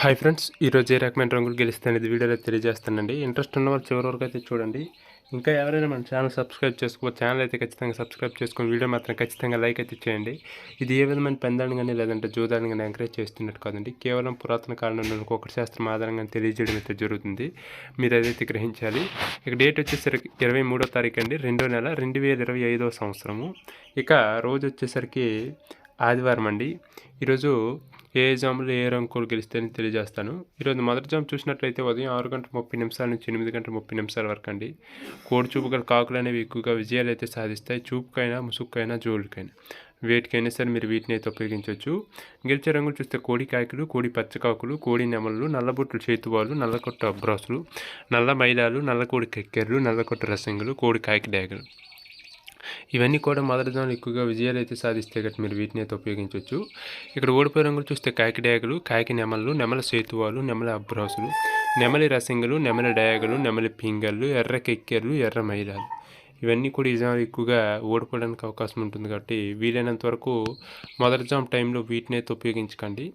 Hi friends ఈరోజు ఏ రకమైన రంగులు గెలిస్తే అనేది వీడియోలో తెలియజేస్తానండి. ఇంట్రెస్ట్ ఉన్న వాళ్ళు చివరి వరకు అయితే చూడండి. ఇంకా ఎవరైనా మన ఛానల్ సబ్స్క్రైబ్ చేసుకో ఛానల్ అయితే ఖచ్చితంగా సబ్స్క్రైబ్ చేసుకొని వీడియో మాత్రం ఖచ్చితంగా లైక్ అయితే చేయండి. ఇది ఏ విధమైన పెందాన్ని కానీ లేదంటే జూదాన్ని కానీ ఎంకరేజ్ చేస్తున్నట్టు కాదండి. కేవలం పురాతన కాలంలో ఒకటి శాస్త్రం ఆధారంగా తెలియజేయడం అయితే జరుగుతుంది. మీరు అదైతే గ్రహించాలి ఇక డేట్ వచ్చేసరికి ఇరవై మూడో తారీఖు అండి రెండో నెల రెండు వేల ఇరవై ఐదో సంవత్సరము. ఇక రోజు వచ్చేసరికి ఆదివారం అండి. ఈరోజు ఏ జాములు ఏ రంగులు గెలిస్తాయని తెలియజేస్తాను. ఈరోజు మొదటి జాము చూసినట్లయితే ఉదయం ఆరు గంటల ముప్పై నిమిషాల నుంచి ఎనిమిది గంటల ముప్పై నిమిషాల వరకు అండి. కోడి చూపు గల కాకులు అనేవి ఎక్కువగా విజయాలు అయితే సాధిస్తాయి. చూపుకైనా ముసుక్కైనా జోలుకైనా వేటికైనా సరే మీరు వీటిని అయితే ఉపయోగించవచ్చు. గెలిచే రంగులు చూస్తే కోడి కాయకులు కోడి పచ్చకాకులు కోడి నెమళ్ళు నల్లబొట్లు చేతువాళ్ళు నల్లకొట్ట అబ్రాసులు నల్ల మైలాలు నల్లకోడి కెక్కెర్లు నల్లకొట్ట రసంగులు కోడి కాయకి డ్యాగలు ఇవన్నీ కూడా మొదటి దానిలో ఎక్కువగా విజయాలు అయితే సాధిస్తే గట్టి మీరు వీటిని అయితే ఉపయోగించవచ్చు. ఇక్కడ ఓడిపోయే రంగులు చూస్తే కాకి డయాగలు కాకి నెమలు నెమల సేతువాలు నెమల అబ్రాసులు నెమలి రసింగలు నెమలి డయాగలు నెమలి పింగళ్ళు ఎర్ర కెక్కెర్లు ఎర్ర మైలాలు. ఇవన్నీ కూడా ఈ ఎక్కువగా ఓడిపోవడానికి అవకాశం ఉంటుంది కాబట్టి వీలైనంత వరకు మొదటి జామ్ టైంలో వీటిని అయితే ఉపయోగించకండి.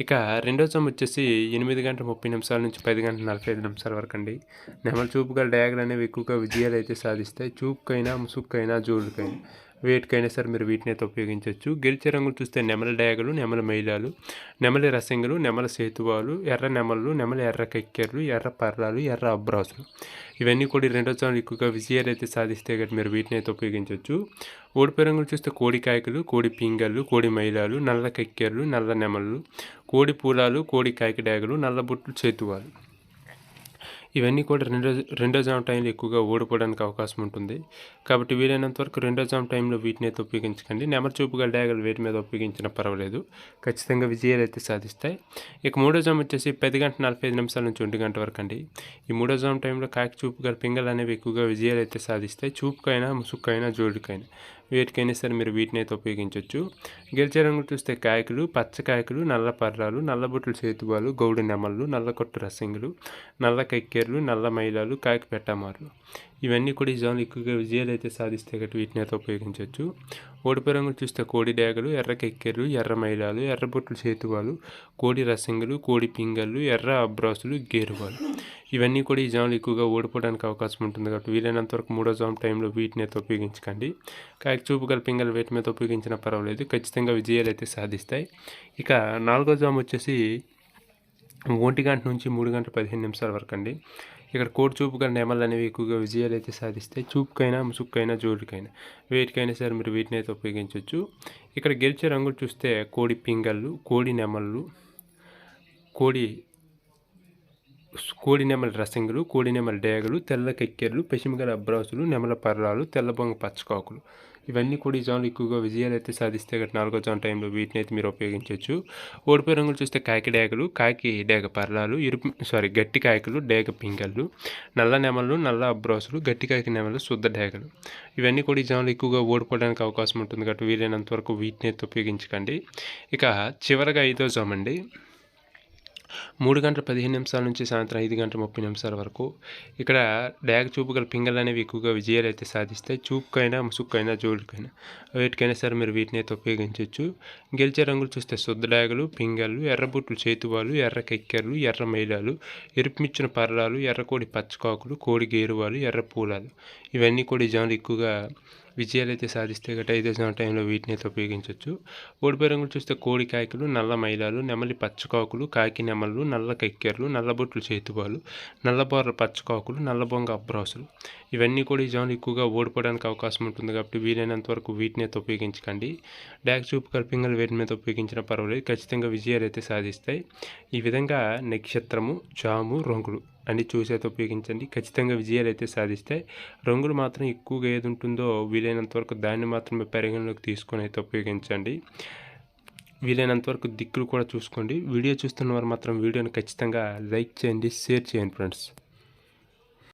ఇక రెండో జామ్ వచ్చేసి ఎనిమిది గంటల ముప్పై నిమిషాల నుంచి పది గంటల నలభై ఐదు నిమిషాల వరకు అండి. నెమల చూపు గల అనేవి ఎక్కువగా విజయాలు అయితే సాధిస్తాయి. చూపుకైనా ముసుక్కైనా జోడుకైనా వేటికైనా సరే మీరు వీటిని అయితే ఉపయోగించవచ్చు. గెలిచే రంగులు చూస్తే నెమల డయాగలు నెమల మైలాలు నెమలి రసింగలు నెమల సేతువాలు ఎర్ర నెమలు నెమల ఎర్ర కెక్కెర్లు ఎర్ర పర్రాలు ఎర్ర అబ్రాసులు. ఇవన్నీ కూడా రెండో ఛానల్ ఎక్కువగా విజయాలు అయితే సాధిస్తే కాబట్టి మీరు వీటిని అయితే ఉపయోగించవచ్చు. ఓడిపోయే రంగులు చూస్తే కోడి కాయకులు కోడి పింగళ్ళు కోడి మైలాలు నల్ల కెక్కెర్లు నల్ల నెమలు కోడి పూలాలు కోడి కాయకి డాగలు నల్ల బుట్లు చేతువాలు ఇవన్నీ కూడా రెండో రెండో జామ్ టైంలో ఎక్కువగా ఓడిపోవడానికి అవకాశం ఉంటుంది. కాబట్టి వీలైనంత వరకు రెండో జామ్ టైంలో వీటిని అయితే ఉపయోగించకండి. నెమర్ చూపుగా డాగలు వేటి మీద ఉపయోగించినా పర్వాలేదు. ఖచ్చితంగా విజయాలు అయితే సాధిస్తాయి. ఇక మూడో జామ్ వచ్చేసి పది గంట నలభై ఐదు నిమిషాల నుంచి ఒంటి గంట వరకు అండి. ఈ మూడో జామ్ టైంలో కాకి చూపుగా పింగలు అనేవి ఎక్కువగా విజయాలు అయితే సాధిస్తాయి. చూపుకైనా ముసుక్కైనా జోడుకైనా. వేటికైనా సరే మీరు వీటిని అయితే ఉపయోగించవచ్చు గిరిజ రంగులు చూస్తే కాయకులు పచ్చకాయకులు నల్ల పర్రాలు నల్లబొట్లు సేతువాలు గౌడు నెమళ్ళు నల్లకొట్టు రసింగులు నల్ల కెక్కెర్లు నల్ల మైలాలు కాయకు పెట్టమార్లు ఇవన్నీ కూడా ఈ జోన్లు ఎక్కువగా విజయాలు అయితే సాధిస్తే గట్టి వీటిని అయితే ఉపయోగించవచ్చు. ఓడిపోయి రంగులు చూస్తే కోడి డాగలు ఎర్ర కెక్కెర్లు ఎర్ర మైలాలు ఎర్రబొట్లు చేతువాలు కోడి రసింగులు కోడి పింగళ్ళు ఎర్ర అబ్రాసులు గేరువాలు. ఇవన్నీ కూడా ఈ జాములు ఎక్కువగా ఓడిపోవడానికి అవకాశం ఉంటుంది కాబట్టి వీలైనంత వరకు మూడో జామ్ టైంలో వీటిని అయితే ఉపయోగించకండి. కాకి చూపు గల పింగల్ వీటి మీద ఉపయోగించినా పర్వాలేదు. ఖచ్చితంగా విజయాలు అయితే సాధిస్తాయి. ఇక నాలుగో జామ్ వచ్చేసి ఒంటి గంట నుంచి మూడు గంటల పదిహేను నిమిషాల వరకు అండి. ఇక్కడ కోడి చూపుగా నెమలు అనేవి ఎక్కువగా విజయాలు అయితే సాధిస్తాయి. చూపుకైనా ముసుక్కైనా జోడికైనా. వేటికైనా సరే మీరు వీటిని అయితే ఉపయోగించవచ్చు. ఇక్కడ గెలిచే రంగులు చూస్తే కోడి పింగళ్ళు కోడి నెమళ్ళు కోడి కోడి నెమల రసంగులు కోడి నెమల డేగలు తెల్ల కెక్కెర్లు పశ్చిమగల అబ్రాసులు నెమల పర్రాలు తెల్లబొంగ పచ్చకాకులు. ఇవన్నీ కూడా ఈ జాన్లు ఎక్కువగా విజయాలు అయితే సాధిస్తే గట్ నాలుగో జాన్ టైంలో వీటిని అయితే మీరు ఉపయోగించవచ్చు. ఓడిపోయి రంగులు చూస్తే కాకి డేగలు కాకి డేగ పర్లాలు ఇరుపు సారీ గట్టి కాయకులు డేగ పింగళ్ళు నల్ల నెమలు నల్ల అబ్రోసులు గట్టి కాకి నెమలు శుద్ధ డేగలు ఇవన్నీ కూడా ఈ జాన్లు ఎక్కువగా ఓడిపోవడానికి అవకాశం ఉంటుంది కాబట్టి వీలైనంత వరకు వీటిని అయితే ఉపయోగించకండి. ఇక చివరగా ఐదో జామ్ అండి మూడు గంటల పదిహేను నిమిషాల నుంచి సాయంత్రం ఐదు గంటల ముప్పై నిమిషాల వరకు. ఇక్కడ డ్యాగ్ చూపు గల పింగళ్ళు అనేవి ఎక్కువగా విజయాలు అయితే సాధిస్తాయి. చూపుకైనా ముసుక్కైనా జోడుకైనా. వేటికైనా సరే మీరు వీటిని అయితే ఉపయోగించవచ్చు. గెలిచే రంగులు చూస్తే శుద్ధ డ్యాగులు పింగళ్ళు ఎర్రబుట్లు చేతువాలు ఎర్ర కెక్కెర్లు ఎర్ర మైలాలు ఎరుపుమిచ్చిన పర్రాలు ఎర్రకోడి పచ్చకాకులు కోడి గేరువాలు ఎర్ర పూలాలు. ఇవన్నీ కూడా జనాలు ఎక్కువగా విజయాలు అయితే సాధిస్తే గట్ట ఐదో టైంలో వీటిని అయితే ఉపయోగించవచ్చు ఓడిపోయి రంగులు చూస్తే కోడి కాయకులు నల్ల మైలాలు నెమలి పచ్చకాకులు కాకి నెమలు నల్ల కెక్కెర్లు నల్లబొట్లు చేతువాలు నల్లబొర్ర పచ్చకాకులు నల్లబొంగ అబ్రాసులు. ఇవన్నీ కూడా ఈ జాన్లు ఎక్కువగా ఓడిపోవడానికి అవకాశం ఉంటుంది కాబట్టి వీలైనంత వరకు వీటిని అయితే ఉపయోగించకండి. డాక్ చూపు కల్పింగలు వీటి మీద ఉపయోగించిన పర్వాలేదు. ఖచ్చితంగా విజయాలు అయితే సాధిస్తాయి. ఈ విధంగా నక్షత్రము జాము రంగులు. అన్ని చూసేది ఉపయోగించండి. ఖచ్చితంగా విజయాలు అయితే సాధిస్తాయి రంగులు మాత్రం ఎక్కువగా ఏది ఉంటుందో వీలైనంత వరకు దాన్ని మాత్రమే పరిగణలోకి తీసుకొని అయితే ఉపయోగించండి. వీలైనంత వరకు దిక్కులు కూడా చూసుకోండి. వీడియో చూస్తున్న వారు మాత్రం వీడియోని ఖచ్చితంగా లైక్ చేయండి షేర్ చేయండి ఫ్రెండ్స్.